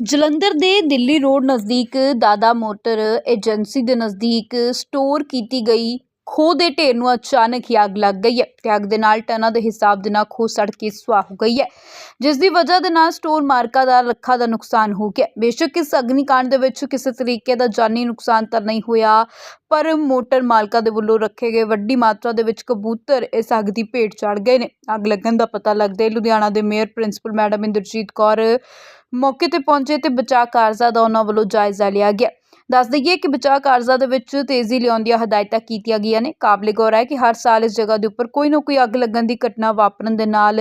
ਜਲੰਧਰ ਦੇ ਦਿੱਲੀ ਰੋਡ ਨਜ਼ਦੀਕ ਦਾਦਾ ਮੋਟਰ ਏਜੰਸੀ ਦੇ ਨਜ਼ਦੀਕ ਸਟੋਰ ਕੀਤੀ ਗਈ ਖੋਹ ਦੇ ਢੇਰ ਨੂੰ ਅਚਾਨਕ ਹੀ ਅੱਗ ਲੱਗ ਗਈ ਹੈ ਤੇ ਅੱਗ ਦੇ ਨਾਲ ਟਨਾਂ ਦੇ ਹਿਸਾਬ ਦੇ ਨਾਲ ਖੋਹ ਸੜ ਕੇ ਸੁਆਹ ਹੋ ਗਈ ਹੈ, ਜਿਸ ਦੀ ਵਜ੍ਹਾ ਦੇ ਨਾਲ ਸਟੋਰ ਮਾਰਕਾ ਦਾ ਲੱਖਾਂ ਦਾ ਨੁਕਸਾਨ ਹੋ ਗਿਆ। ਬੇਸ਼ੱਕ ਇਸ ਅਗਨੀਕਾਂਡ ਦੇ ਵਿੱਚ ਕਿਸੇ ਤਰੀਕੇ ਦਾ ਜਾਨੀ ਨੁਕਸਾਨ ਤਾਂ ਨਹੀਂ ਹੋਇਆ, ਪਰ ਮੋਟਰ ਮਾਲਕਾਂ ਦੇ ਵੱਲੋਂ ਰੱਖੇ ਗਏ ਵੱਡੀ ਮਾਤਰਾ ਦੇ ਵਿੱਚ ਕਬੂਤਰ ਇਸ ਅੱਗ ਦੀ ਭੇਟ ਚੜ ਗਏ ਨੇ। ਅੱਗ ਲੱਗਣ ਦਾ ਪਤਾ ਲੱਗਦਾ ਲੁਧਿਆਣਾ ਦੇ mayor principal madam Inderjit Kaur ਮੌਕੇ ਤੇ ਪਹੁੰਚੇ ਤੇ ਬਚਾਅ ਕਾਰਜਾਂ ਦਾ ਉਹਨਾਂ ਵੱਲੋਂ ਜਾਇਜ਼ਾ ਲਿਆ ਗਿਆ। ਦੱਸ ਦਈਏ ਕਿ ਬਚਾਅ ਕਾਰਜਾਂ ਦੇ ਵਿੱਚ ਤੇਜ਼ੀ ਲਿਆਉਣ ਦੀਆਂ ਹਦਾਇਤਾਂ ਕੀਤੀਆਂ ਗਈਆਂ ਨੇ। ਕਾਬਲੇ ਗੌਰ ਹੈ ਕਿ ਹਰ ਸਾਲ ਇਸ ਜਗ੍ਹਾ ਦੇ ਉੱਪਰ ਕੋਈ ਨਾ ਕੋਈ ਅੱਗ ਲੱਗਣ ਦੀ ਘਟਨਾ ਵਾਪਰਨ ਦੇ ਨਾਲ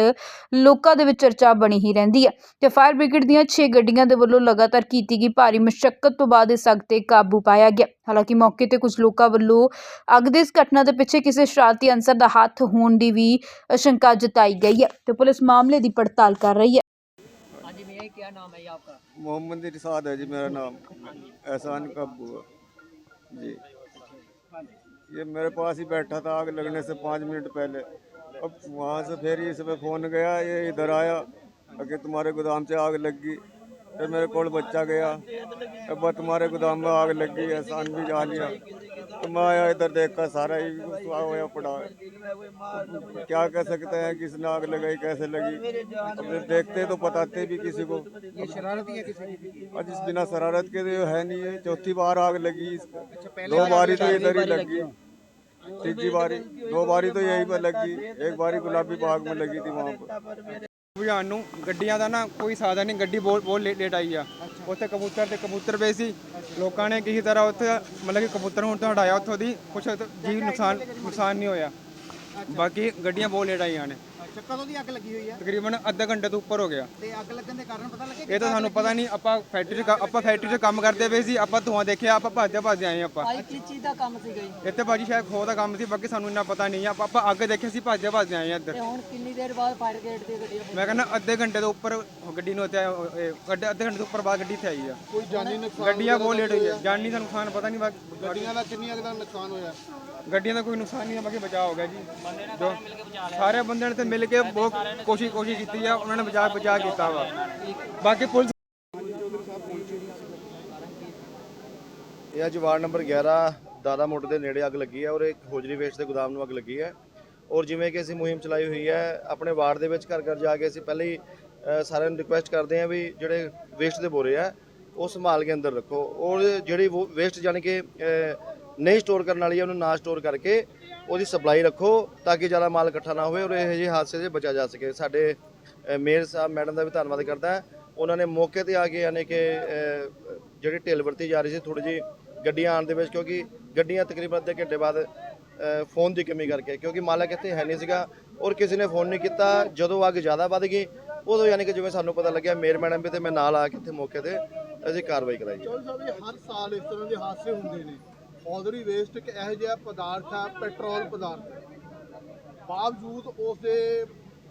ਲੋਕਾਂ ਦੇ ਵਿੱਚ ਚਰਚਾ ਬਣੀ ਹੀ ਰਹਿੰਦੀ ਹੈ ਤੇ ਫਾਇਰ ਬ੍ਰਿਗੇਡ ਦੀਆਂ 6 ਗੱਡੀਆਂ ਦੇ ਵੱਲੋਂ ਲਗਾਤਾਰ ਕੀਤੀ ਗਈ ਭਾਰੀ ਮੁਸ਼ਕਲ ਤੋਂ ਬਾਅਦ ਇਸ ਅੱਗ ਤੇ ਕਾਬੂ ਪਾਇਆ ਗਿਆ। ਹਾਲਾਂਕਿ ਮੌਕੇ ਤੇ ਕੁਝ ਲੋਕਾਂ ਵੱਲੋਂ ਅੱਗ ਦੀ ਇਸ ਘਟਨਾ ਦੇ ਪਿੱਛੇ ਕਿਸੇ ਸ਼ਰਾਰਤੀ ਅਨਸਰ ਦਾ ਹੱਥ ਹੋਣ ਦੀ ਵੀ ਆਸ਼ੰਕਾ ਜਤਾਈ ਗਈ ਹੈ ਤੇ ਪੁਲਿਸ ਮਾਮਲੇ ਦੀ ਪੜਤਾਲ ਕਰ ਰਹੀ ਹੈ। भैया क्या नाम है आपका? मोहम्मद इरशाद है जी, मेरा नाम। एहसान कब्बू जी। ये मेरे पास ही बैठा था आग लगने से पाँच मिनट पहले। अब वहाँ से फिर इस पे फ़ोन गया, ये इधर आया। कि तुम्हारे गोदाम से आग लग गई। फिर मेरे को बच्चा गया। अब तुम्हारे गोदाम में आग लग गई, एहसान भी जा लिया। मैं आया इधर देखा सारा ही सुहा हुआ पड़ा है क्या कह सकते हैं किसने आग लगाई कैसे लगी अब देखते तो बताते भी किसी को ये शरारती है किसी की आज इस बिना शरारत के तो है नहीं है चौथी बार आग लगी इसको दो बारी तो इधर ही लगी तीसरी बारी दो बारी तो यहीं पर लगी एक बारी गुलाबी बाग में लगी थी वहाँ पर ਅਭਿਆਨ ਨੂੰ ਗੱਡੀਆਂ ਦਾ ਨਾ ਕੋਈ ਸਾਧਨ ਨਹੀਂ ਗੱਡੀ ਬਹੁਤ ਬਹੁਤ ਲੇਟ ਲੇਟ ਆਈ ਆ। ਉੱਥੇ ਕਬੂਤਰ ਤੇ ਕਬੂਤਰ ਪਏ ਸੀ। ਲੋਕਾਂ ਨੇ ਕਿਸੇ ਤਰ੍ਹਾਂ ਉੱਥੇ ਮਤਲਬ ਕਿ ਕਬੂਤਰ ਹੁਣ ਤੋਂ ਹਟਾਇਆ ਉੱਥੋਂ ਦੀ ਕੁਛ ਜੀ ਨੁਕਸਾਨ ਨੁਕਸਾਨ ਨਹੀਂ ਹੋਇਆ। ਬਾਕੀ ਗੱਡੀਆਂ ਬਹੁਤ ਲੇਟ ਆਈਆਂ ਨੇ। ਅੱਛਾ ਕਦੋਂ ਅੱਗ ਲੱਗੀ ਹੋਈ ਹੈ ਤਕਰੀਬਨ ਅੱਧਾ ਘੰਟੇ ਤੋਂ ਉੱਪਰ ਹੋ ਗਿਆ। ਤੇ ਅੱਗ ਲੱਗਣ ਦੇ ਕਾਰਨ ਪਤਾ ਲੱਗਿਆ ਇਹ ਤਾਂ ਸਾਨੂੰ ਪਤਾ ਨਹੀਂ ਆਪਾਂ ਫੈਕਟਰੀ 'ਚ ਆਪਾਂ ਫੈਕਟਰੀ 'ਚ ਕੰਮ ਕਰਦੇ ਪਏ ਸੀ ਆਪਾਂ ਧੂਆਂ ਦੇਖਿਆ ਆਪਾਂ ਭੱਜਦੇ ਭੱਜਦੇ ਆਏ ਆਪਾਂ। ਭਾਈ ਕਿਸ ਚੀਜ਼ ਦਾ ਕੰਮ ਸੀ ਗਈ ਇੱਥੇ ਭਾਜੀ ਸ਼ਾਇਦ ਖੋਹ ਦਾ ਕੰਮ ਸੀ ਬਾਕੀ ਸਾਨੂੰ ਇੰਨਾ ਪਤਾ ਨਹੀਂ ਆਪਾਂ ਆਪਾਂ ਅੱਗੇ ਦੇਖਿਆ ਸੀ ਭੱਜਦੇ ਭੱਜਦੇ ਆਏ ਇੱਧਰ। ਤੇ ਹੁਣ ਕਿੰਨੀ ਦੇਰ ਬਾਅਦ ਫਾਇਰ ਗੇਟ ਤੇ ਗੱਡੀਆਂ ਮੈਂ ਕਹਿੰਦਾ ਅੱਧੇ ਘੰਟੇ ਤੋਂ ਉੱਪਰ ਗੱਡੀ ਨੂੰ ਇੱਥੇ ਆਇਆ- ਅੱਧੇ ਘੰਟੇ ਤੋਂ ਉੱਪਰ ਬਾਅਦ ਗੱਡੀ ਇੱਥੇ ਆਈ ਆ। ਕੋਈ ਜਾਨੀ ਨੁਕਸਾਨ ਗੱਡੀਆਂ ਬਹੁਤ ਲੇਟ ਹੋਈਆਂ। ਜਾਨੀ ਸਾਨੂੰ ਖਾਨ ਪਤਾ ਨਹੀਂ ਬਾਕੀ ਗੱਡੀਆਂ ਦਾ ਕਿੰਨੀਆਂ ਕੁ ਨੁਕਸਾਨ ਹੋਇਆ? ਗੱਡੀਆਂ ਦਾ ਕੋਈ ਨੁਕਸਾਨ ਨਹੀਂ ਹੈ, ਬਾਕੀ ਬਚਾਅ ਹੋ ਗਿਆ ਜੀ। ਜੋ ਸਾਰੇ ਬੰਦਿਆਂ ਨੇ ਤੇ ਮਿਲ ਕੇ ਬਹੁਤ ਕੋਸ਼ਿਸ਼ ਕੋਸ਼ਿਸ਼ ਕੀਤੀ ਆ, ਉਹਨਾਂ ਨੇ ਬਚਾਅ ਬਚਾਅ ਕੀਤਾ ਵਾ। ਬਾਕੀ ਪੁਲਿਸ ਇਹ ਅੱਜ ਵਾਰਡ ਨੰਬਰ 11 ਦਾਦਾ ਮੋਟਰ ਦੇ ਨੇੜੇ ਅੱਗ ਲੱਗੀ ਹੈ ਔਰ ਇੱਕ ਹੋਜਰੀ ਵੇਸਟ ਦੇ ਗੋਦਾਮ ਨੂੰ ਅੱਗ ਲੱਗੀ ਹੈ ਔਰ ਜਿਵੇਂ ਕਿ ਅਸੀਂ ਮੁਹਿੰਮ ਚਲਾਈ ਹੋਈ ਹੈ ਆਪਣੇ ਵਾਰਡ ਦੇ ਵਿੱਚ ਘਰ ਘਰ ਜਾ ਕੇ ਅਸੀਂ ਪਹਿਲੇ ਹੀ ਸਾਰਿਆਂ ਨੂੰ ਰਿਕੁਐਸਟ ਕਰਦੇ ਹਾਂ ਵੀ ਜਿਹੜੇ ਵੇਸਟ ਦੇ ਬੋਰੇ ਆ, ਉਹ ਸੰਭਾਲ ਕੇ ਅੰਦਰ ਰੱਖੋ। ਔਰ ਜਿਹੜੀ ਵੇਸਟ ਜਾਣੀ ਕਿ ਨਹੀਂ ਸਟੋਰ ਕਰਨ ਵਾਲੀ ਹੈ, ਉਹਨੂੰ ਨਾ ਸਟੋਰ ਕਰਕੇ ਉਹਦੀ ਸਪਲਾਈ ਰੱਖੋ ਤਾਂ ਕਿ ਜ਼ਿਆਦਾ ਮਾਲ ਇਕੱਠਾ ਨਾ ਹੋਵੇ ਔਰ ਇਹੋ ਜਿਹੇ ਹਾਦਸੇ से ਬਚਾ ਜਾ ਸਕੇ। ਸਾਡੇ ਮੇਅਰ ਸਾਹਿਬ, ਮੈਡਮ ਦਾ ਵੀ ਧੰਨਵਾਦ ਕਰਦਾ ਉਹਨਾਂ ਨੇ ਮੌਕੇ ਤੇ ਆ ਕੇ ਯਾਨੀ ਕਿ ਜਿਹੜੀ ਢਿੱਲ ਵਰਤੀ ਜਾ ਰਹੀ ਸੀ ਥੋੜੀ ਜਿਹੀ ਗੱਡੀਆਂ ਆਉਣ ਦੇ ਵਿੱਚ ਕਿਉਂਕਿ ਗੱਡੀਆਂ ਤਕਰੀਬਨ ਅੱਧੇ ਘੰਟੇ ਬਾਅਦ ਫੋਨ ਦੀ ਕਮੀ ਕਰਕੇ ਕਿਉਂਕਿ ਮਾਲਕ ਇੱਥੇ ਹੈ ਨਹੀਂ ਸੀਗਾ ਔਰ ਕਿਸੇ ਨੇ ਫੋਨ ਨਹੀਂ ਕੀਤਾ। ਜਦੋਂ ਅੱਗ ਜ਼ਿਆਦਾ ਵੱਧ ਗਈ, ਉਦੋਂ ਯਾਨੀ ਕਿ ਜਿਵੇਂ ਸਾਨੂੰ ਪਤਾ ਲੱਗਿਆ ਮੇਅਰ ਮੈਡਮ ਵੀ ਤੇ ਮੈਂ ਨਾਲ ਆ ਕੇ ਇੱਥੇ ਮੌਕੇ ਤੇ ਅਸੀਂ ਕਾਰਵਾਈ ਕਰਾਈ। ਚੌਲ ਹਰ ਸਾਲ ਇਸ ਤਰ੍ਹਾਂ ਦੇ ਹਾਦਸੇ ਹੁੰਦੇ ਨੇ। ਹੌਜ਼ਰੀ ਵੇਸਟ ਇੱਕ ਇਹੋ ਜਿਹਾ ਪਦਾਰਥ ਹੈ ਪੈਟਰੋਲ ਪਦਾਰਥ। ਬਾਵਜੂਦ ਉਸ ਦੇ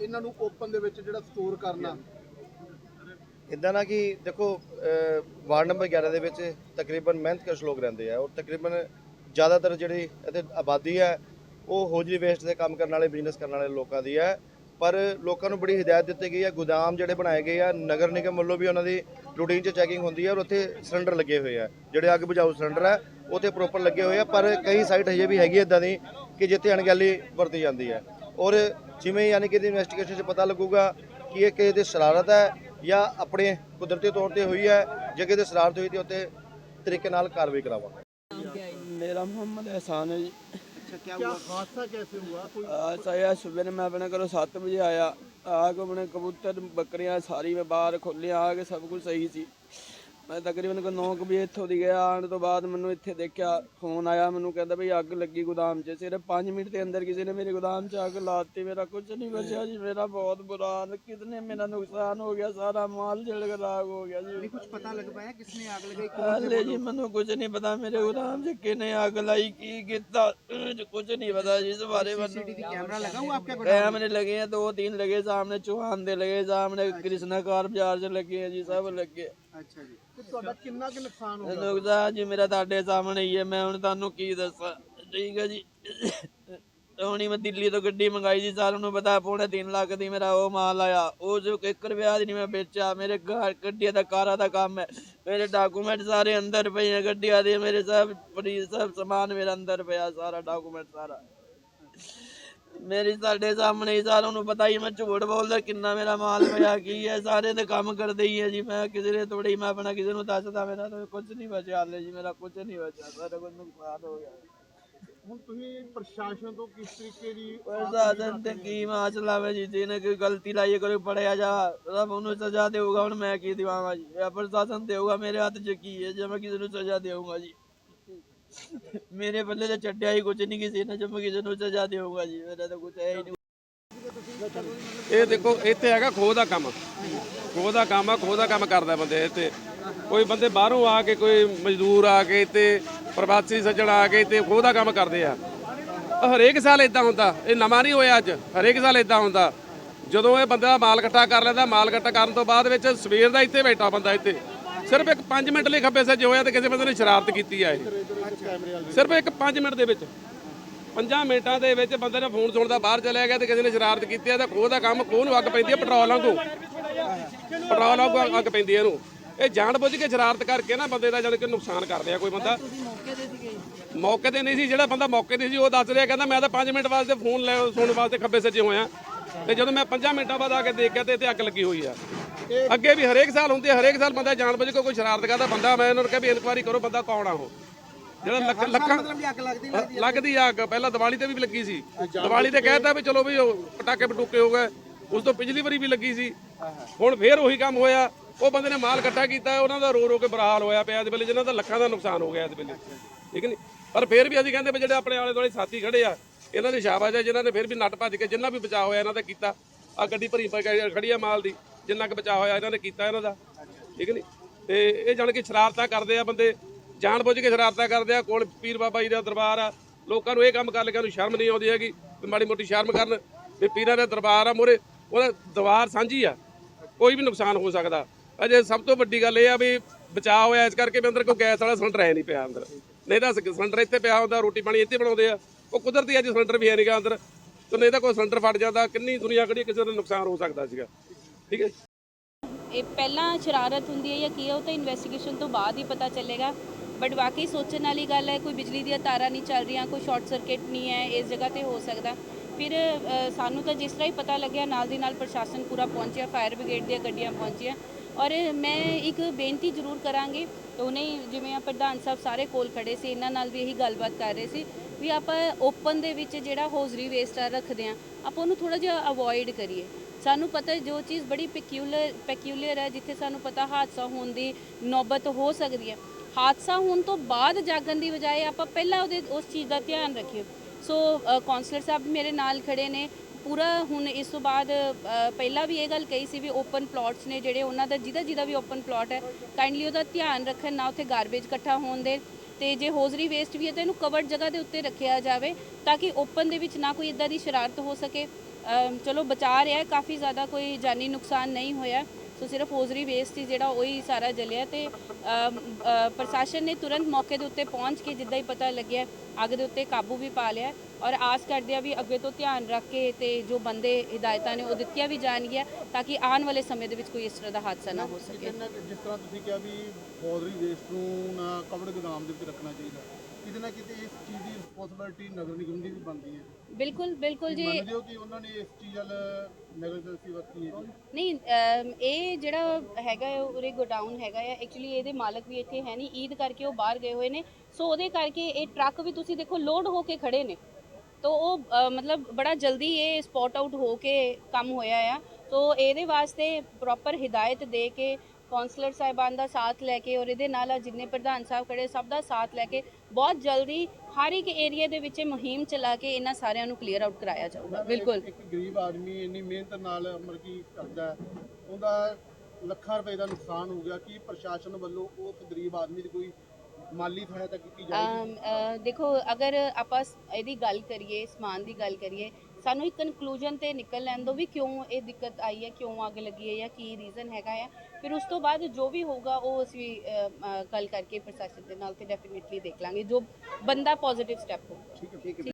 ਇਹਨਾਂ ਨੂੰ ਓਪਨ ਦੇ ਵਿੱਚ ਜਿਹੜਾ ਸਟੋਰ ਕਰਨਾ। ਇਦਾਂ ਨਾ ਕਿ ਦੇਖੋ ਵਾਰਡ ਨੰਬਰ 11 ਦੇ ਵਿੱਚ ਤਕਰੀਬਨ ਮਿਹਨਤਕਸ਼ ਲੋਕ ਰਹਿੰਦੇ ਆ। ਔਰ ਤਕਰੀਬਨ ਜ਼ਿਆਦਾਤਰ ਜਿਹੜੀ ਇੱਥੇ ਆਬਾਦੀ ਹੈ ਉਹ ਹੋਜਰੀ ਵੇਸਟ ਦੇ ਕੰਮ ਕਰਨ ਵਾਲੇ ਬਿਜ਼ਨਸ ਕਰਨ ਵਾਲੇ ਲੋਕਾਂ ਦੀ ਹੈ ਪਰ ਲੋਕਾਂ ਨੂੰ ਬੜੀ ਹਦਾਇਤ ਦਿੱਤੀ ਗਈ ਹੈ, ਗੋਦਾਮ ਜਿਹੜੇ ਬਣਾਏ ਗਏ ਆ, ਨਗਰ ਨਿਗਮ ਵੱਲੋਂ ਵੀ ਉਹਨਾਂ ਦੀ ਰੂਟੀਨ 'ਚ ਚੈਕਿੰਗ ਹੁੰਦੀ ਹੈ ਔਰ ਉੱਥੇ ਸਿਲੰਡਰ ਲੱਗੇ ਹੋਏ ਆ। ਜਿਹੜੇ ਅੱਗ ਬੁਝਾਊ ਸਿਲੰਡਰ ਆ ਉੱਥੇ ਪ੍ਰੋਪਰ ਲੱਗੇ ਹੋਏ ਆ, ਪਰ ਕਈ ਸਾਈਟ ਹਜੇ ਵੀ ਹੈਗੀ ਇਦਾਂ ਦੀ ਕਿ ਜਿੱਥੇ ਅਣਗਹਿਲੀ ਵਰਤੀ ਜਾਂਦੀ ਹੈ। ਔਰ ਜਿਵੇਂ ਯਾਨੀ ਕਿ ਇਹਦੀ ਇਨਵੈਸਟੀਗੇਸ਼ਨ 'ਚ ਪਤਾ ਲੱਗੂਗਾ ਕਿ ਇਹ ਕਿਸੇ ਦੀ ਸ਼ਰਾਰਤ ਹੈ ਜਾਂ ਆਪਣੇ ਕੁਦਰਤੀ ਤੌਰ ਤੇ ਹੋਈ ਹੈ, ਜੇ ਕਿਸੇ ਦੀ ਸ਼ਰਾਰਤ ਹੋਈ ਤੇ ਉੱਥੇ ਤਰੀਕੇ ਨਾਲ ਕਾਰਵਾਈ ਕਰਾਵਾਂ ਮੇਰਾ ਮੁਹੰਮਦ ਅਹਿਸਾਨ ਹੈ ਜੀ। अच्छा क्या हुआ हादसा कैसे हुआ कोई ऐसा यार सुबह ने मैं अपने घरों सत्त बजे आया आके अपने कबूतर बकरियां सारी मैं बाहर खोलिया आके सब कुछ सही थी ਮੈਂ ਤਕਰੀਬਨ ਕੋ 9 ਵਜੇ ਇੱਥੋਂ ਦੀ ਗਿਆ ਆਣ ਤੋਂ ਬਾਅਦ ਮੈਨੂੰ ਇੱਥੇ ਦੇਖਿਆ ਫੋਨ ਆਇਆ ਮੈਨੂੰ ਕਹਿੰਦਾ ਵੀ ਅੱਗ ਲੱਗੀ ਗੋਦਾਮ 'ਚ। ਸਿਰਫ 5 ਮਿੰਟ ਦੇ ਅੰਦਰ ਕਿਸੇ ਨੇ ਮੇਰੇ ਗੋਦਾਮ 'ਚ ਅੱਗ ਲਾਤੀ ਮੇਰਾ ਕੁਝ ਨਹੀਂ ਬਚਿਆ ਜੀ ਮੇਰਾ ਬਹੁਤ ਬੁਰਾ ਹਾਲ ਕਿਤਨੇ ਮੇਰਾ ਨੁਕਸਾਨ ਹੋ ਗਿਆ ਸਾਰਾ ਮਾਲ ਜਲਗਰਾਗ ਹੋ ਗਿਆ ਜੀ। ਕੁਝ ਪਤਾ ਲੱਗ ਪਾਇਆ ਕਿਸ ਅੱਗ ਲਗਾਈ ਹਾਲੇ ਜੀ ਮੈਨੂੰ ਕੁਝ ਨਹੀਂ ਪਤਾ ਮੇਰੇ ਗੋਦਾਮ 'ਚ ਕਿਨੇ ਅੱਗ ਲਾਈ ਕੀ ਕੀਤਾ ਕੁਝ ਨਹੀਂ ਪਤਾ ਜੀ ਇਸ ਬਾਰੇ ਮੈਨੂੰ ਕੈਮਰਾ ਲਗਾ ਹੂੰ ਆਪਕੇ ਗੋਦਾਮ ਕੈਮਰੇ ਲਗੇ ਆ ਦੋ ਤਿੰਨ ਲਗੇ ਸਾਹਮਣੇ ਚੌਹਾਨ ਦੇ ਲਗੇ ਸਾਹਮਣੇ ਕ੍ਰਿਸ਼ਨਾ ਕਾਰ ਬਾਜ਼ਾਰ 'ਚ ਲੱਗੇ ਜੀ ਸਭ ਲੱਗੇ ਅੱਛਾ ਜੀ। ਤੇ ਤੁਹਾਡਾ ਕਿੰਨਾ ਕੁ ਨੁਕਸਾਨ ਹੋ ਗਿਆ? ਨੁਕਸਾਨ ਜੀ ਮੇਰਾ ਤੁਹਾਡੇ ਸਾਹਮਣੇ ਹੀ ਹੈ ਮੈਂ ਹੁਣ ਤੁਹਾਨੂੰ ਕੀ ਦੱਸਾਂ। ਠੀਕ ਹੈ ਜੀ। ਹੁਣੀ ਮੈਂ ਦਿੱਲੀ ਤੋਂ ਗੱਡੀ ਮੰਗਾਈ ਸੀ ਸਾਲ ਨੂੰ ਪਤਾ ਪੌਣੇ 3 ਲੱਖ ਦੀ ਮੇਰਾ ਉਹ ਮਾਲ ਆਇਆ। ਉਹ ਜੋ 1 ਰੁਪਿਆ ਦੀ ਨਹੀਂ ਮੈਂ ਵੇਚਿਆ ਮੇਰੇ ਘਰ ਗੱਡੀਆਂ ਦਾ ਕਾਰਾਂ ਦਾ ਕੰਮ ਹੈ। ਮੇਰੇ ਡਾਕੂਮੈਂਟ ਸਾਰੇ ਅੰਦਰ ਪਏ ਆ ਗੱਡੀਆਂ ਦੇ ਮੇਰੇ ਸਭ ਸਭ ਸਮਾਨ ਮੇਰੇ ਅੰਦਰ ਪਿਆ ਸਾਰਾ ਡਾਕੂਮੈਂਟ ਸਾਰਾ। ਮੇਰੀ ਸਾਡੇ ਸਾਹਮਣੇ ਹੀ ਸਾਰਿਆਂ ਨੂੰ ਪਤਾ ਹੀ ਮੈਂ ਝੂਠ ਬੋਲਦਾ ਕਿੰਨਾ ਮੇਰਾ ਮਾਲ ਪਿਆ ਕੀ ਹੈ ਸਾਰੇ ਤੇ ਕੰਮ ਕਰਦੇ ਹੀ ਹੈ ਜੀ। ਮੈਂ ਕਿਸੇ ਨੇ ਥੋੜੀ ਮੈਂ ਆਪਣਾ ਕਿਸੇ ਨੂੰ ਦੱਸਦਾ ਮੇਰਾ ਤਾਂ ਕੁਝ ਨਹੀਂ ਬਚਿਆ ਹਾਲੇ ਜੀ ਮੇਰਾ ਕੁਝ ਨਹੀਂ ਬਚਿਆ ਸਾਰਾ ਕੁਝ ਨੁਕਸਾਨ ਹੋ ਗਿਆ। ਹੁਣ ਤੁਸੀਂ ਪ੍ਰਸ਼ਾਸਨ ਤੋਂ ਕਿਸ ਤਰੀਕੇ ਦੀ ਪ੍ਰਸ਼ਾਸਨ ਤੇ ਕੀ ਮਾਚ ਲਾਵੇ ਜੀ ਜਿਹਨੇ ਕੋਈ ਗਲਤੀ ਲਾਈ ਕੋਈ ਪੜਿਆ ਜਾ ਰੱਬ ਉਹਨੂੰ ਸਜ਼ਾ ਦੇਊਗਾ ਹੁਣ ਮੈਂ ਕੀ ਦਿਵਾਵਾਂ ਜੀ? ਇਹ ਪ੍ਰਸ਼ਾਸਨ ਦੇਊਗਾ ਮੇਰੇ ਹੱਥ 'ਚ ਕੀ ਹੈ ਜੇ ਮੈਂ ਕਿਸੇ ਨੂੰ ਸਜ਼ਾ ਦੇਊਗਾ ਜੀ। ਮੇਰੇ ਬੱਲੇ ਤੇ ਛੱਡਿਆ ਹੀ ਕੁਝ ਨਹੀਂ ਕਿਸੇ ਨੇ ਜੇ ਕਿਸੇ ਨੂੰ ਸਜ਼ਾ ਦੇਊਗਾ ਜੀ, ਮੇਰਾ ਤਾਂ ਕੁਝ ਹੈ ਹੀ ਨਹੀਂ ਇਹ ਦੇਖੋ ਇੱਥੇ ਹੈਗਾ ਖੋਹ ਦਾ ਕੰਮ। ਖੋਹ ਦਾ ਕੰਮ ਆ, ਖੋਹ ਦਾ ਕੰਮ ਕਰਦਾ ਬੰਦੇ ਇੱਥੇ ਕੋਈ ਬੰਦੇ ਬਾਹਰੋਂ ਆ ਕੇ, ਕੋਈ ਮਜ਼ਦੂਰ ਆ ਕੇ ਤੇ ਪ੍ਰਵਾਸੀ ਸੱਜਣ ਆ ਕੇ ਤੇ ਖੋਹ ਦਾ ਕੰਮ ਕਰਦੇ ਆ। ਹਰੇਕ ਸਾਲ ਇਦਾਂ ਹੁੰਦਾ, ਇਹ ਨਵਾਂ ਨਹੀਂ ਹੋਇਆ ਅੱਜ, ਹਰੇਕ ਸਾਲ ਇਦਾਂ ਹੁੰਦਾ। ਜਦੋਂ ਇਹ ਬੰਦਾ ਮਾਲ ਇਕੱਠਾ ਕਰ ਲੈਂਦਾ, ਮਾਲ ਇਕੱਠਾ ਕਰਨ ਤੋਂ ਬਾਅਦ ਵਿੱਚ ਸਵੇਰ ਦਾ ਇੱਥੇ ਬੈਠਾ ਬੰਦਾ ਇੱਥੇ। ਸਿਰਫ ਇੱਕ 5 ਮਿੰਟ ਲਈ ਖੱਬੇ ਸੱਜੇ ਹੋਇਆ ਤੇ ਕਿਸੇ ਬੰਦੇ ਨੇ ਸ਼ਰਾਰਤ ਕੀਤੀ ਆ ਇਹ। ਸਿਰਫ ਇੱਕ 5 ਮਿੰਟ ਦੇ ਵਿੱਚ। ਪੰਜਾਂ ਮਿੰਟਾਂ ਦੇ ਵਿੱਚ ਬੰਦੇ ਨੇ ਫੋਨ ਸੁਣਦਾ, ਬਾਹਰ ਚਲਿਆ ਗਿਆ ਤੇ ਕਿਸੇ ਨੇ ਸ਼ਰਾਰਤ ਕੀਤੀ ਹੈ ਤਾਂ ਖੋਹ ਦਾ ਕੰਮ ਖੋਹ ਨੂੰ ਅੱਗ ਪੈਂਦੀ ਹੈ ਪੈਟਰੋਲ ਵਾਂਗੂ। ਪੈਟਰੋਲ ਵਾਂਗੂ ਅੱਗ ਪੈਂਦੀ ਹੈ ਇਹਨੂੰ। ਇਹ ਜਾਣ ਬੁੱਝ ਕੇ ਸ਼ਰਾਰਤ ਕਰਕੇ ਨਾ ਬੰਦੇ ਦਾ ਜਾਣੀ ਕਿ ਨੁਕਸਾਨ ਕਰ ਰਿਹਾ ਕੋਈ ਬੰਦਾ। ਮੌਕੇ ਤੇ ਨਹੀਂ ਸੀ, ਜਿਹੜਾ ਬੰਦਾ ਮੌਕੇ ਤੇ ਸੀ, ਉਹ ਦੱਸ ਰਿਹਾ, ਕਹਿੰਦਾ ਮੈਂ ਤਾਂ 5 ਮਿੰਟ ਵਾਸਤੇ ਫੋਨ ਲੈ ਸੁਣਨ ਵਾਸਤੇ ਖੱਬੇ ਸੱਜੇ ਹੋਇਆ। ਤੇ ਜਦੋਂ ਮੈਂ 5 ਮਿੰਟਾਂ ਬਾਅਦ ਆ ਕੇ ਦੇਖਿਆ ਤੇ ਇੱਥੇ ਅੱਗ ਲੱਗੀ ਹੋਈ ਆ। ਅੱਗੇ ਵੀ ਹਰੇਕ ਸਾਲ ਹੁੰਦੀ ਹੈ ਹਰੇਕ ਸਾਲ ਬੰਦਾ ਜਾਣ ਬੁੱਝ ਕੇ ਕੋਈ ਸ਼ਰਾਰਤ ਕਰਦਾ ਬੰਦਾ ਮੈਂ ਇਹਨਾਂ ਨੂੰ ਕਿਹਾ ਵੀ ਇਨਕੁਆਰੀ ਕਰੋ ਬੰਦਾ ਕੌਣ ਆ ਉਹ? ਜਿਹੜਾ ਲੱਖ ਲੱਖਾਂ ਲੱਗਦੀ ਆ। ਅੱਗ ਪਹਿਲਾਂ ਦੀਵਾਲੀ ਤੇ ਵੀ ਲੱਗੀ ਸੀ। ਦੀਵਾਲੀ ਤੇ ਕਹਿਤਾ ਵੀ ਚਲੋ ਵੀ ਉਹ ਪਟਾਕੇ ਪਟੂਕੇ ਹੋ ਗਏ ਉਸ ਤੋਂ ਪਿਛਲੀ ਵਾਰੀ ਵੀ ਲੱਗੀ ਸੀ। ਹੁਣ ਫੇਰ ਉਹੀ ਕੰਮ ਹੋਇਆ ਉਹ ਬੰਦੇ ਨੇ ਮਾਲ ਇਕੱਠਾ ਕੀਤਾ ਉਹਨਾਂ ਦਾ ਰੋ ਰੋ ਕੇ ਬੁਰਾ ਹਾਲ ਹੋਇਆ ਪਿਆ ਇਸ ਵੇਲੇ ਜਿਨ੍ਹਾਂ ਦਾ ਲੱਖਾਂ ਦਾ ਨੁਕਸਾਨ ਹੋ ਗਿਆ ਇਸ ਵੇਲੇ। ਠੀਕ ਨਹੀਂ ਪਰ ਫੇਰ ਵੀ ਅਸੀਂ ਕਹਿੰਦੇ ਵੀ ਜਿਹੜੇ ਆਪਣੇ ਆਲੇ ਦੁਆਲੇ ਸਾਥੀ ਖੜੇ ਆ ਇਹਨਾਂ ਦੀ ਸ਼ਾਬਾਸ਼ ਹੈ ਜਿਨ੍ਹਾਂ ਨੇ ਫੇਰ ਵੀ ਨੱਟ ਭੱਜ ਕੇ ਜਿੰਨਾ ਵੀ ਬਚਾਅ ਹੋਇਆ ਇਹਨਾਂ ਦਾ ਕੀਤਾ ਆ ਗੱਡੀ ਭਰੀ ਪਈ ਖੜੀ ਆ ਮਾਲ ਦੀ। ਜਿੰਨਾ ਕੁ ਬਚਾਅ ਹੋਇਆ ਇਹਨਾਂ ਨੇ ਕੀਤਾ ਇਹਨਾਂ ਦਾ, ਠੀਕ ਨਹੀਂ ਤੇ ਇਹ ਜਾਣ ਕੇ ਸ਼ਰਾਰਤਾਂ ਕਰਦੇ ਆ ਬੰਦੇ ਜਾਣ ਬੁੱਝ ਕੇ ਸ਼ਰਾਰਤਾਂ ਕਰਦੇ ਆ, ਕੋਲ ਪੀਰ ਬਾਬਾ ਜੀ ਦਾ ਦਰਬਾਰ ਆ, ਲੋਕਾਂ ਨੂੰ ਇਹ ਕੰਮ ਕਰ ਲਿਆ ਨੂੰ ਸ਼ਰਮ ਨਹੀਂ ਆਉਂਦੀ ਹੈਗੀ ਮਾੜੀ ਮੋਟੀ ਸ਼ਰਮ ਕਰਨ, ਵੀ ਪੀਰਾਂ ਦਾ ਦਰਬਾਰ ਆ ਮੋਰੇ, ਉਹਦਾ ਦੀਵਾਰ ਸਾਂਝੀ ਆ, ਕੋਈ ਵੀ ਨੁਕਸਾਨ ਹੋ ਸਕਦਾ। ਅਜੇ ਸਭ ਤੋਂ ਵੱਡੀ ਗੱਲ ਇਹ ਆ ਵੀ ਬਚਾਅ ਹੋਇਆ, ਇਸ ਕਰਕੇ ਵੀ ਅੰਦਰ ਕੋਈ ਗੈਸ ਵਾਲਾ ਸਿਲੰਡਰ ਹੈ ਨਹੀਂ ਪਿਆ ਅੰਦਰ। ਨਹੀਂ ਤਾਂ ਸਿਲੰਡਰ ਇੱਥੇ ਪਿਆ ਹੁੰਦਾ, ਰੋਟੀ ਪਾਣੀ ਇੱਥੇ ਬਣਾਉਂਦੇ ਆ, ਉਹ ਕੁਦਰਤੀ ਅੱਜ ਸਿਲੰਡਰ ਵੀ ਹੈ ਨਹੀਂਗਾ ਅੰਦਰ, ਤੇ ਨਹੀਂ ਤਾਂ ਕੋਈ ਸਿਲੰਡਰ ਫਟ ਜਾਂਦਾ, ਕਿੰਨੀ ਦੁਨੀਆ ਖੜੀ ਕਿਸੇ ਦਾ ਨੁਕਸਾਨ ਹੋ ਸਕਦਾ ਸੀਗਾ। ਠੀਕ ਹੈ ਇਹ ਪਹਿਲਾਂ ਸ਼ਰਾਰਤ ਹੁੰਦੀ ਹੈ ਜਾਂ ਕੀ ਹੈ, ਉਹ ਤਾਂ ਇਨਵੈਸਟੀਗੇਸ਼ਨ ਤੋਂ ਬਾਅਦ ਹੀ ਪਤਾ ਚੱਲੇਗਾ। ਬਟ ਵਾਕਈ ਸੋਚਣ ਵਾਲੀ ਗੱਲ ਹੈ, ਕੋਈ ਬਿਜਲੀ ਦੀਆਂ ਤਾਰਾਂ ਨਹੀਂ ਚੱਲ ਰਹੀਆਂ, ਕੋਈ ਸ਼ਾਰਟ ਸਰਕਟ ਨਹੀਂ ਹੈ, ਇਸ ਜਗ੍ਹਾ ਤੇ ਹੋ ਸਕਦਾ। ਫਿਰ ਸਾਨੂੰ ਤਾਂ ਜਿਸ ਤਰ੍ਹਾਂ ਹੀ ਪਤਾ ਲੱਗਿਆ, ਨਾਲ ਦੀ ਨਾਲ ਪ੍ਰਸ਼ਾਸਨ ਪੂਰਾ ਪਹੁੰਚਿਆ ਫਾਇਰ ਬ੍ਰਿਗੇਡ ਦੀਆਂ ਗੱਡੀਆਂ ਪਹੁੰਚੀਆਂ। ਔਰ ਮੈਂ ਇੱਕ ਬੇਨਤੀ ਜ਼ਰੂਰ ਕਰਾਂਗੀ, ਉਹਨੇ ਜਿਵੇਂ ਆ ਪ੍ਰਧਾਨ ਸਾਹਿਬ ਸਾਰੇ ਕੋਲ ਖੜੇ ਸੀ, ਇਹਨਾਂ ਨਾਲ ਵੀ ਇਹੀ ਗੱਲਬਾਤ ਕਰ ਰਹੇ ਸੀ, ਵੀ ਆਪਾਂ ਓਪਨ ਦੇ ਵਿੱਚ ਜਿਹੜਾ ਹੌਜ਼ਰੀ ਵੇਸਟ ਆ ਰੱਖਦੇ ਆ ਆਪਾਂ ਉਹਨੂੰ ਥੋੜਾ ਜਿਹਾ ਅਵੋਇਡ ਕਰੀਏ। ਸਾਨੂੰ ਪਤਾ ਜੋ ਚੀਜ਼ ਬੜੀ ਪੈਕਿਊਲਰ ਪੈਕਿਊਲਰ ਹੈ, ਜਿੱਥੇ ਸਾਨੂੰ ਪਤਾ ਹਾਦਸਾ ਹੋਣ ਦੀ ਨੌਬਤ ਹੋ ਸਕਦੀ ਹੈ। ਹਾਦਸਾ ਹੋਣ ਤੋਂ ਬਾਅਦ ਜਾਗਣ ਦੀ ਬਜਾਏ ਆਪਾਂ ਪਹਿਲਾਂ ਉਹਦੇ, ਉਸ ਚੀਜ਼ ਦਾ ਧਿਆਨ ਰੱਖੀਏ ਸੋ ਕਾਉਂਸਲਰ ਸਾਹਿਬ ਮੇਰੇ ਨਾਲ ਖੜੇ ਨੇ। ਪੂਰਾ ਹੁਣ ਇਸ ਤੋਂ ਬਾਅਦ ਪਹਿਲਾਂ ਵੀ ਇਹ ਗੱਲ ਕਹੀ ਸੀ ਵੀ ਓਪਨ ਪਲਾਟਸ ਨੇ ਜਿਹੜੇ ਉਹਨਾਂ ਦਾ ਜਿਹਦਾ ਜਿਹਦਾ ਵੀ ਓਪਨ ਪਲਾਟ ਹੈ ਕਾਈਂਡਲੀ ਉਹਦਾ ਧਿਆਨ ਰੱਖਣ, ਨਾ ਉੱਥੇ ਗਾਰਬੇਜ ਇਕੱਠਾ ਹੋਣ ਦੇ। ਤੇ ਜੇ ਹੋਜ਼ਰੀ ਵੇਸਟ ਵੀ ਹੈ ਤਾਂ ਇਹਨੂੰ ਕਵਰਡ ਜਗ੍ਹਾ ਦੇ ਉੱਤੇ ਰੱਖਿਆ ਜਾਵੇ ਤਾਂ ਕਿ ਓਪਨ ਦੇ ਵਿੱਚ ਨਾ ਕੋਈ ਇਦਾਂ ਦੀ ਸ਼ਰਾਰਤ ਹੋ ਸਕੇ। ਚਲੋ ਬਚਾ ਰਿਹਾ ਕਾਫੀ ਜ਼ਿਆਦਾ ਕੋਈ ਜਾਨੀ ਨੁਕਸਾਨ ਨਹੀਂ ਹੋਇਆ। ਸੋ ਸਿਰਫ ਹੋਜ਼ਰੀ ਵੇਸਟ ਹੀ ਜਿਹੜਾ ਉਹੀ ਸਾਰਾ ਜਲਿਆ ਤੇ ਪ੍ਰਸ਼ਾਸਨ ਨੇ ਤੁਰੰਤ ਮੌਕੇ ਦੇ ਉੱਤੇ ਪਹੁੰਚ ਕੇ ਜਿੱਦਾਂ ਹੀ ਪਤਾ ਲੱਗਿਆ, ਅੱਗ ਦੇ ਉੱਤੇ ਕਾਬੂ ਵੀ ਪਾ ਲਿਆ। ਔਰ ਆਸ ਕਰਦੇ ਆ ਵੀ ਅੱਗੇ ਤੋਂ ਧਿਆਨ ਰੱਖ ਕੇ ਤੇ ਜੋ ਬੰਦੇ ਹਦਾਇਤਾਂ ਨੇ ਉਹ ਦਿੱਤੀਆਂ ਵੀ ਜਾਣਗੀਆਂ ਤਾਂ ਕਿ ਆਉਣ ਵਾਲੇ ਸਮੇਂ ਦੇ ਵਿੱਚ ਕੋਈ ਇਸ ਤਰ੍ਹਾਂ ਦਾ ਹਾਦਸਾ ਨਾ ਹੋ ਸਕੇ। ਜਿਸ ਤਰ੍ਹਾਂ ਤੁਸੀਂ ਕਿਹਾ ਵੀ ਫੌਦਰੀ ਵੇਸਟ ਨੂੰ ਨਾ ਕਵਰਡ ਗੋਦਾਮ ਦੇ ਵਿੱਚ ਰੱਖਣਾ ਚਾਹੀਦਾ ਕਿਤੇ ਨਾ ਕਿਤੇ ਇਸ ਚੀਜ਼ ਦੀ ਰਿਸਪੌਂਸਿਬਿਲਟੀ ਨਗਰ ਨਿਗਮ ਦੀ ਵੀ ਬਣਦੀ ਹੈ। ਬਿਲਕੁਲ ਬਿਲਕੁਲ ਜੀ। ਮੰਨਦੇ ਹੋ ਕਿ ਉਹਨਾਂ ਨੇ ਇਸ ਚੀਜ਼ ਵੱਲ ਨਗਰਜਨਸੀ ਵਰਤੀ ਹੈ ਨਹੀਂ ਇਹ ਜਿਹੜਾ ਹੈਗਾ ਹੈ, ਉਰੇ ਗੋਡਾਊਨ ਹੈਗਾ ਹੈ ਐਕਚੁਅਲੀ ਇਹਦੇ ਮਾਲਕ ਵੀ ਇੱਥੇ ਹੈ ਨਹੀਂ। ਈਦ ਕਰਕੇ ਉਹ ਬਾਹਰ ਗਏ ਹੋਏ ਨੇ। ਸੋ ਉਹਦੇ ਕਰਕੇ ਇਹ ਟਰੱਕ ਵੀ ਤੁਸੀਂ ਦੇਖੋ ਲੋਡ ਹੋ ਕੇ ਖੜੇ ਨੇ। ਤੋ ਉਹ ਮਤਲਬ ਬੜਾ ਜਲਦੀ ਇਹ ਸਪੌਟ ਆਊਟ ਹੋ ਕੇ ਕੰਮ ਹੋਇਆ ਆ। ਸੋ ਇਹਦੇ ਵਾਸਤੇ ਪ੍ਰੋਪਰ ਹਿਦਾਇਤ ਦੇ ਕੇ ਕਾਉਂਸਲਰ ਸਾਹਿਬਾਨ ਦਾ ਸਾਥ ਲੈ ਕੇ ਔਰ ਇਹਦੇ ਨਾਲ ਜਿੰਨੇ ਪ੍ਰਧਾਨ ਸਾਹਿਬ ਖੜੇ ਸਭ ਦਾ ਸਾਥ ਲੈ ਕੇ ਬਹੁਤ ਜਲਦੀ ਹਰ ਇੱਕ ਏਰੀਆ ਦੇ ਵਿੱਚ ਮੁਹਿੰਮ ਚਲਾ ਕੇ ਇਹਨਾਂ ਸਾਰਿਆਂ ਨੂੰ ਕਲੀਅਰ ਆਊਟ ਕਰਾਇਆ ਜਾਊਗਾ। ਬਿਲਕੁਲ। ਇੱਕ ਗਰੀਬ ਆਦਮੀ ਇੰਨੀ ਮਿਹਨਤ ਨਾਲ ਮਤਲਬ ਕਿ ਕਰਦਾ ਉਹਦਾ ਲੱਖਾਂ ਰੁਪਏ ਦਾ ਨੁਕਸਾਨ ਹੋ ਗਿਆ। ਕੀ ਪ੍ਰਸ਼ਾਸਨ ਵੱਲੋਂ ਉਸ ਗਰੀਬ ਆਦਮੀ ਦੀ ਕੋਈ ਮਾਲੀ ਸਹਾਇਤਾ ਕੀਤੀ ਜਾਏਗੀ? ਦੇਖੋ ਅਗਰ ਆਪਾਂ ਇਹਦੀ ਗੱਲ ਕਰੀਏ ਸਮਾਨ ਦੀ ਗੱਲ ਕਰੀਏ ਸਾਨੂੰ ਇੱਕ ਕਨਕਲੂਜਨ ਤੇ ਨਿਕਲ ਲੈਣ ਦੋ ਵੀ ਕਿਉਂ ਇਹ ਦਿੱਕਤ ਆਈ ਹੈ ਕਿਉਂ ਅੱਗ ਲੱਗੀ ਹੈ ਜਾਂ ਕੀ ਰੀਜ਼ਨ ਹੈਗਾ ਆ। ਫਿਰ ਉਸ ਤੋਂ ਬਾਅਦ ਜੋ ਵੀ ਹੋਊਗਾ ਉਹ ਅਸੀਂ ਗੱਲ ਕਰਕੇ ਪ੍ਰਸ਼ਾਸਨ ਦੇ ਨਾਲ ਤੇ ਡੈਫੀਨਿਟਲੀ ਦੇਖ ਲਾਂਗੇ ਜੋ ਬੰਦਾ ਪੋਜ਼ਿਟਿਵ ਸਟੈਪ ਹੋ ਠੀਕ ਹੈ ਠੀਕ ਹੈ